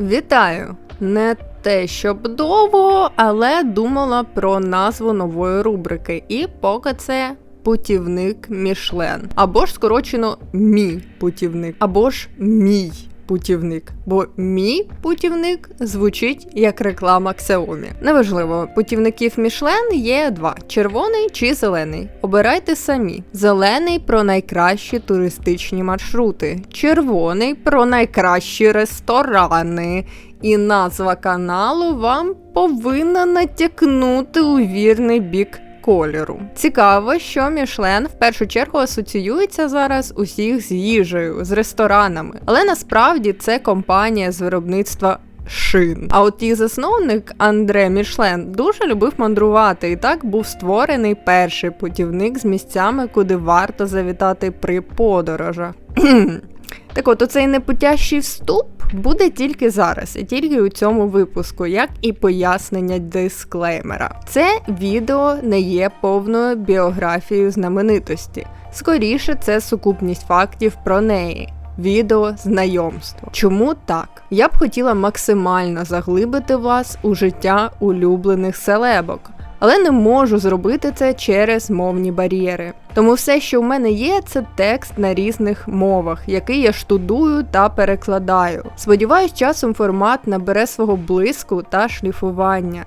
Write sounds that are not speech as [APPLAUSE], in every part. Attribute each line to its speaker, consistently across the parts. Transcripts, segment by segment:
Speaker 1: Вітаю! Не те, щоб довго, але думала про назву нової рубрики. І поки це путівник Мішлен. Або ж скорочено мій путівник, або ж мій путівник. Бо мій путівник звучить як реклама Xiaomi. Неважливо, путівників Мішлен є два: червоний чи зелений. Обирайте самі. Зелений про найкращі туристичні маршрути, червоний про найкращі ресторани. І назва каналу вам повинна натякнути у вірний бік кольору. Цікаво, що Мішлен в першу чергу асоціюється зараз усіх з їжею, з ресторанами, але насправді це компанія з виробництва. Шин. А от їх засновник Андре Мішлен дуже любив мандрувати, і так був створений перший путівник з місцями, куди варто завітати при подорожах. [CLEARS THROAT] Так от, оцей непутящий вступ буде тільки зараз, і тільки у цьому випуску, як і пояснення дисклеймера. Це відео не є повною біографією знаменитості. Скоріше, це сукупність фактів про неї. Відео знайомство. Чому так? Я б хотіла максимально заглибити вас у життя улюблених селебок, але не можу зробити це через мовні бар'єри. Тому все, що в мене є, це текст на різних мовах, який я штудую та перекладаю. Сподіваюсь, часом формат набере свого блиску та шліфування.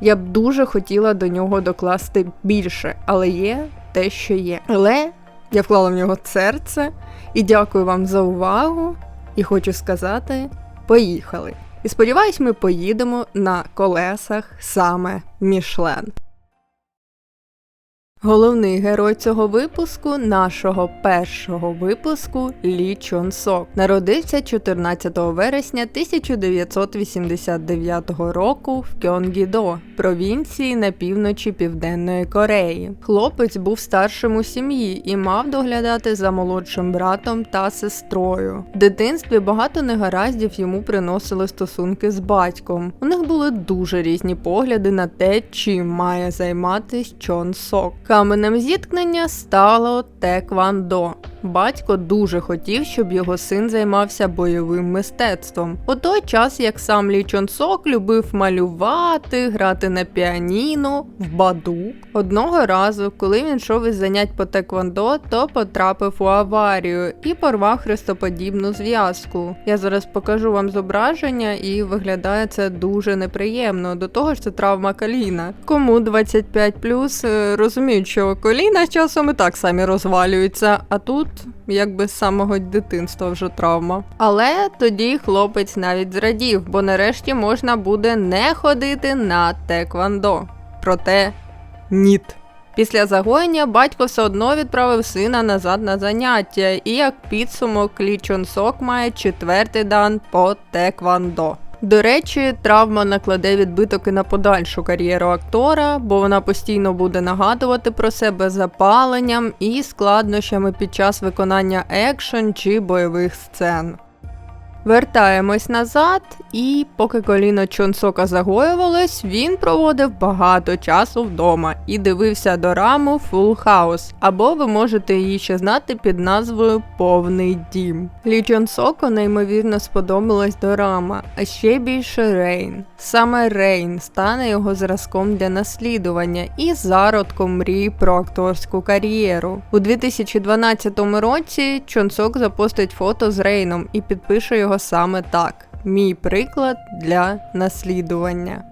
Speaker 1: Я б дуже хотіла до нього докласти більше, але є те, що є. Але я вклала в нього серце і дякую вам за увагу. І хочу сказати: поїхали! І сподіваюсь, ми поїдемо на колесах саме Мішлен. Головний герой цього випуску, нашого першого випуску, Лі Чон Сок, народився 14 вересня 1989 року в Кьонгідо, провінції на півночі Південної Кореї. Хлопець був старшим у сім'ї і мав доглядати за молодшим братом та сестрою. В дитинстві багато негараздів йому приносили стосунки з батьком. У них були дуже різні погляди на те, чим має займатись Чон Сок. Каменем зіткнення стало теквандо. Батько дуже хотів, щоб його син займався бойовим мистецтвом. У той час, як сам Лі Чон Сок любив малювати, грати на піаніно, в баду. Одного разу, коли він йшов із занять по теквондо, то потрапив у аварію і порвав хрестоподібну зв'язку. Я зараз покажу вам зображення, і виглядає це дуже неприємно. До того ж, це травма коліна. Кому 25+, е, розуміють, що коліна часом і так самі розвалюються, а тут якби з самого дитинства вже травма. Але тоді хлопець навіть зрадів, бо нарешті можна буде не ходити на теквандо. Проте ніт. Після загоєння батько все одно відправив сина назад на заняття, і як підсумок Лі Чон Сок має четвертий дан по теквандо. До речі, травма накладе відбиток і на подальшу кар'єру актора, бо вона постійно буде нагадувати про себе запаленням і складнощами під час виконання екшн чи бойових сцен. Вертаємось назад, і поки коліно Чонсока загоювалось, він проводив багато часу вдома і дивився дораму Full House, або ви можете її ще знати під назвою Повний дім. Лі Чонсоку неймовірно сподобалась дорама, а ще більше Рейн. Саме Рейн стане його зразком для наслідування і зародком мрій про акторську кар'єру. У 2012 році Чонсок запостить фото з Рейном і підпише його саме так: мій приклад для наслідування.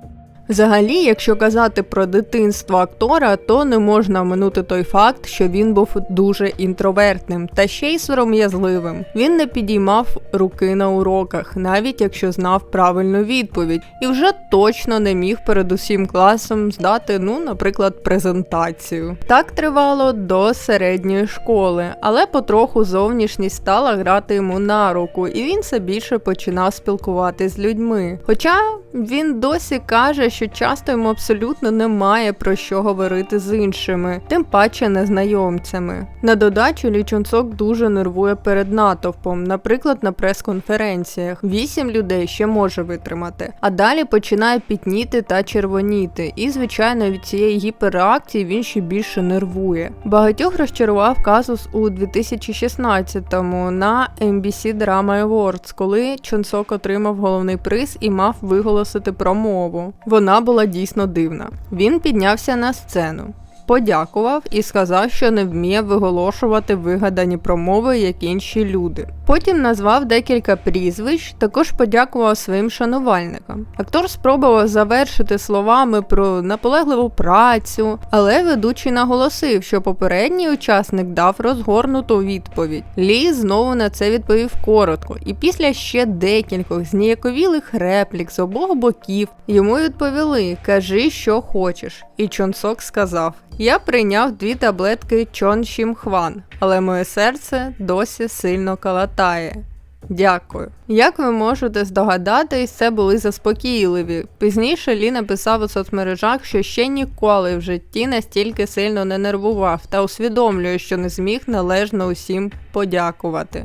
Speaker 1: Взагалі, якщо казати про дитинство актора, то не можна минути той факт, що він був дуже інтровертним та ще й сором'язливим. Він не підіймав руки на уроках, навіть якщо знав правильну відповідь, і вже точно не міг перед усім класом здати, ну, наприклад, презентацію. Так тривало до середньої школи, але потроху зовнішність стала грати йому на руку, і він все більше починав спілкуватися з людьми. Хоча він досі каже, що часто йому абсолютно немає про що говорити з іншими, тим паче незнайомцями. На додачу Лі Чон дуже нервує перед натовпом, наприклад, на прес-конференціях. Вісім людей ще може витримати, а далі починає пітніти та червоніти. І, звичайно, від цієї гіперреакції він ще більше нервує. Багатьох розчарував казус у 2016-му на NBC Drama Awards, коли Чон Сок отримав головний приз і мав виголосити промову. Вона була дійсно дивна. Він піднявся на сцену. Подякував і сказав, що не вміє виголошувати вигадані промови, як інші люди. Потім назвав декілька прізвищ, також подякував своїм шанувальникам. Актор спробував завершити словами про наполегливу працю, але ведучий наголосив, що попередній учасник дав розгорнуту відповідь. Лі знову на це відповів коротко, і після ще декількох зніяковілих реплік з обох боків йому відповіли: Кажи, що хочеш. І Чонсок сказав: Я прийняв дві таблетки Чон Шім Хван, але моє серце досі сильно калатає. Дякую. Як ви можете здогадатись, це були заспокійливі. Пізніше Лі написав у соцмережах, що ще ніколи в житті настільки сильно не нервував та усвідомлює, що не зміг належно усім подякувати.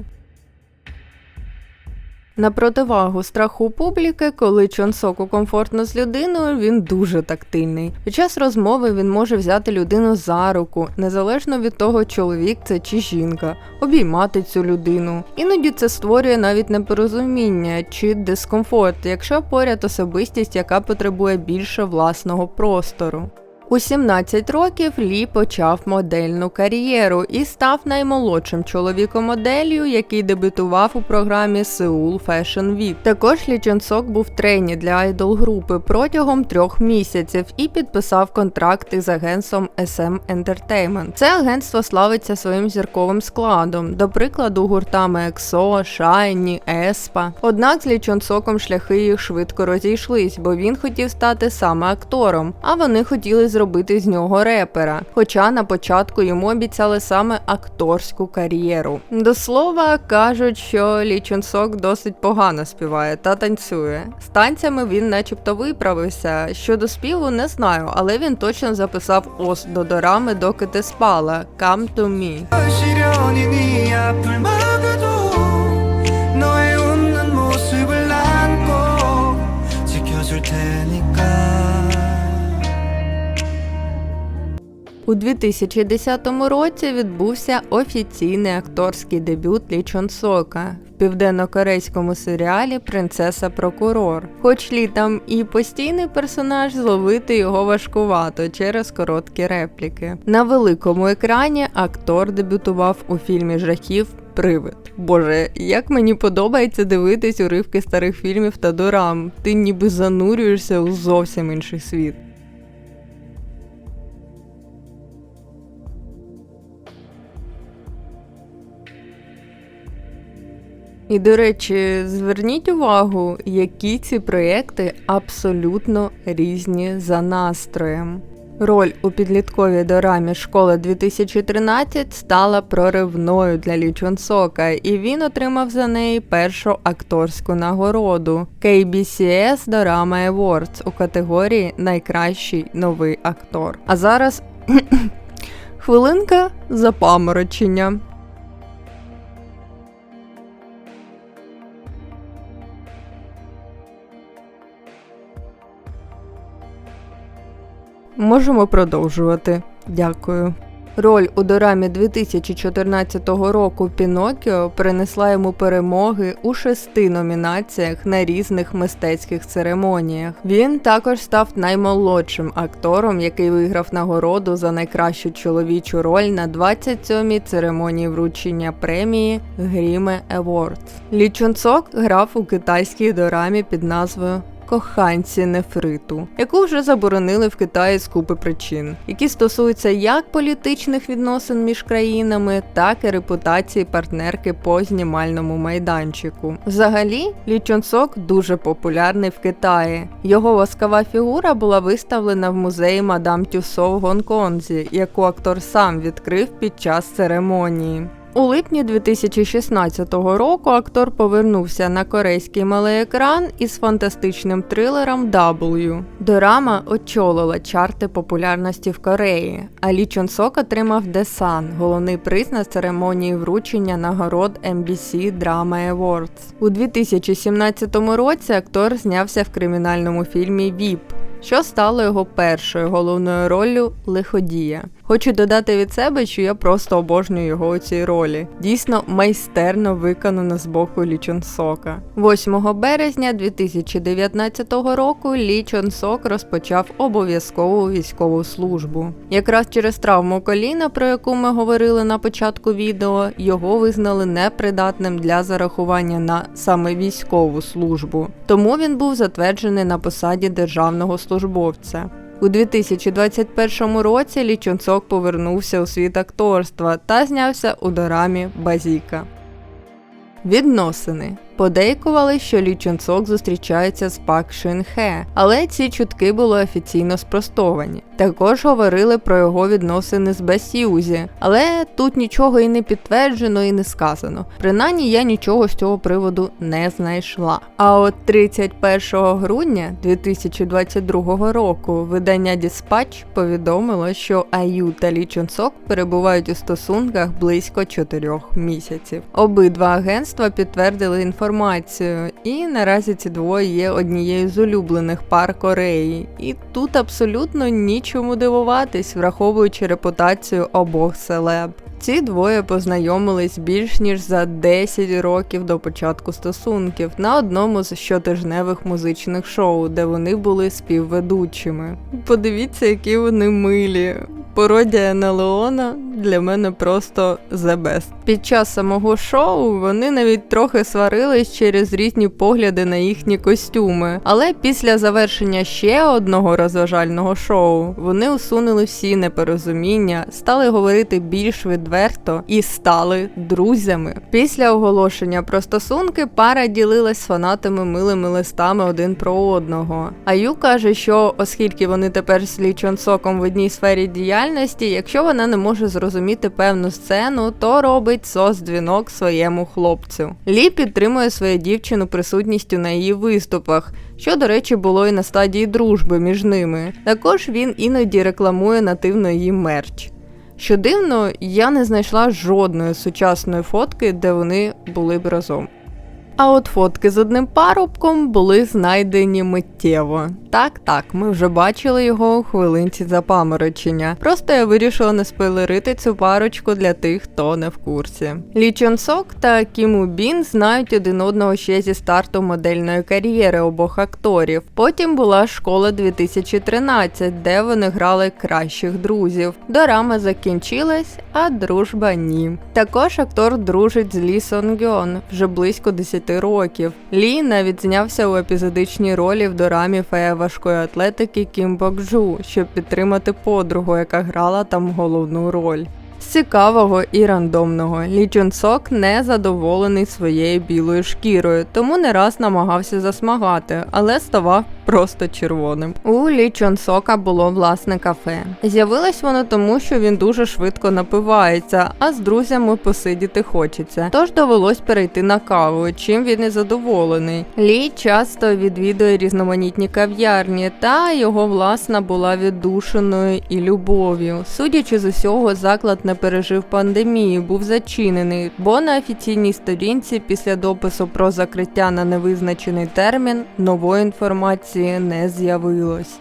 Speaker 1: На противагу страху публіки, коли Чон Соку комфортно з людиною, він дуже тактильний. Під час розмови він може взяти людину за руку, незалежно від того, чоловік це чи жінка, обіймати цю людину. Іноді це створює навіть непорозуміння чи дискомфорт, якщо поряд особистість, яка потребує більше власного простору. У 17 років Лі почав модельну кар'єру і став наймолодшим чоловіком моделлю, який дебютував у програмі Seoul Fashion Week. Також Лі Чон Сок був трені для айдол групи протягом трьох місяців і підписав контракти з агентством SM Entertainment. Це агентство славиться своїм зірковим складом, до прикладу, гуртами EXO, Shiny, Espa. Однак з Лі Чон Соком шляхи їх швидко розійшлись, бо він хотів стати саме актором, а вони хотіли зробити з нього репера. Хоча на початку йому обіцяли саме акторську кар'єру. До слова кажуть, що Лі Сок досить погано співає та танцює. З танцями він, начебто, виправився. Щодо співу, не знаю, але він точно записав ос до дорами, доки ти спала. Come to me. У 2010 році відбувся офіційний акторський дебют Лі Чон Сока в південно-корейському серіалі Принцеса Прокурор. Хоч Лі там і постійний персонаж, зловити його важкувато через короткі репліки. На великому екрані актор дебютував у фільмі жахів. Привид. Боже, як мені подобається дивитись уривки старих фільмів та дорам. Ти ніби занурюєшся у зовсім інший світ. І до речі, зверніть увагу, які ці проєкти абсолютно різні за настроєм. Роль у підлітковій дорамі Школа 2013 стала проривною для Лі Чон Сока, і він отримав за неї першу акторську нагороду KBCS Dorama Awards у категорії Найкращий новий актор. А зараз [CLEARS THROAT] хвилинка запаморочення. Можемо продовжувати. Дякую. Роль у дорамі 2014 року Пінокіо принесла йому перемоги у шести номінаціях на різних мистецьких церемоніях. Він також став наймолодшим актором, який виграв нагороду за найкращу чоловічу роль на 27-й церемонії вручення премії Гріме Awards. Лі Чун Сок грав у китайській дорамі під назвою Коханці нефриту, яку вже заборонили в Китаї з купи причин, які стосуються як політичних відносин між країнами, так і репутації партнерки по знімальному майданчику. Взагалі, Лі Чон Сок дуже популярний в Китаї. Його воскова фігура була виставлена в музеї Мадам Тюсо в Гонконзі, яку актор сам відкрив під час церемонії. У липні 2016 року актор повернувся на корейський малий екран із фантастичним трилером W. Дорама очолила чарти популярності в Кореї, а Лі Чон Сок отримав Sun – головний приз на церемонії вручення нагород MBC Drama Awards. У 2017 році актор знявся в кримінальному фільмі Віп що стало його першою головною роллю лиходія. Хочу додати від себе, що я просто обожнюю його у цій ролі. Дійсно майстерно виконано з боку Лі Чон Сока. 8 березня 2019 року Лі Чон Сок розпочав обов'язкову військову службу. Якраз через травму коліна, про яку ми говорили на початку відео, його визнали непридатним для зарахування на саме військову службу. Тому він був затверджений на посаді державного службовця. У 2021 році Лі повернувся у світ акторства та знявся у дорамі Базіка. Відносини подейкували, що Лі Чон Сок зустрічається з Пак Шин Хе, але ці чутки були офіційно спростовані. Також говорили про його відносини з Бесюзі, але тут нічого і не підтверджено і не сказано. Принаймні я нічого з цього приводу не знайшла. А от 31 грудня 2022 року видання Dispatch повідомило, що Аю та Лі Чонсок перебувають у стосунках близько 4 місяців. Обидва агентства підтвердили інформацію, і наразі ці двоє є однією з улюблених пар Кореї. І тут абсолютно нічому дивуватись, враховуючи репутацію обох селеб. Ці двоє познайомились більш ніж за 10 років до початку стосунків на одному з щотижневих музичних шоу, де вони були співведучими. Подивіться, які вони милі. Пародія на Леона для мене просто the best. Під час самого шоу вони навіть трохи сварились через різні погляди на їхні костюми. Але після завершення ще одного розважального шоу вони усунули всі непорозуміння, стали говорити більш відверто і стали друзями. Після оголошення про стосунки пара ділилась з фанатами милими листами один про одного. Аю каже, що оскільки вони тепер з Лі Чон Соком в одній сфері діяльності, якщо вона не може зрозуміти певну сцену, то робить сос-дзвінок своєму хлопцю. Лі підтримує свою дівчину присутністю на її виступах, що, до речі, було і на стадії дружби між ними. Також він іноді рекламує нативно її мерч. Що дивно, я не знайшла жодної сучасної фотки, де вони були б разом. А от фотки з одним парубком були знайдені миттєво. Так, так, ми вже бачили його у хвилинці запаморочення. Просто я вирішила не спойлерити цю парочку для тих, хто не в курсі. Лі Чон Сок та Кіму Бін знають один одного ще зі старту модельної кар'єри обох акторів. Потім була школа 2013, де вони грали кращих друзів. Дорама закінчилась, а дружба ні. Також актор дружить з Лі Сон Гьон вже близько 10 років. Лі навіть знявся у епізодичній ролі в дорамі фея важкої атлетики Кім Бок Джу, щоб підтримати подругу, яка грала там головну роль. З цікавого і рандомного Лі Чон Сок не задоволений своєю білою шкірою, тому не раз намагався засмагати, але ставав просто червоним. У Лі Чон Сока було власне кафе. З'явилось воно тому, що він дуже швидко напивається, а з друзями посидіти хочеться. Тож довелось перейти на каву, чим він і задоволений. Лі часто відвідує різноманітні кав'ярні, та його власна була віддушеною і любов'ю. Судячи з усього, заклад не пережив пандемії, був зачинений, бо на офіційній сторінці після допису про закриття на невизначений термін нової інформації не з'явилось.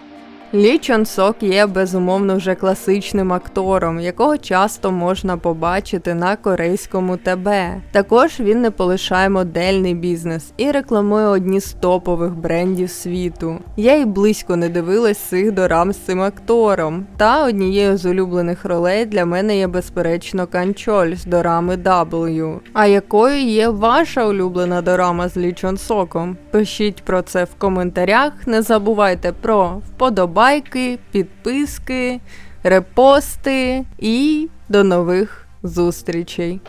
Speaker 1: Лі Чон Сок є безумовно вже класичним актором, якого часто можна побачити на корейському ТБ. Також він не полишає модельний бізнес і рекламує одні з топових брендів світу. Я й близько не дивилась цих дорам з цим актором. Та однією з улюблених ролей для мене є безперечно Канчоль з дорами W. А якою є ваша улюблена дорама з Лі Чон Соком? Пишіть про це в коментарях. Не забувайте про вподобайки, підписки, репости і до нових зустрічей.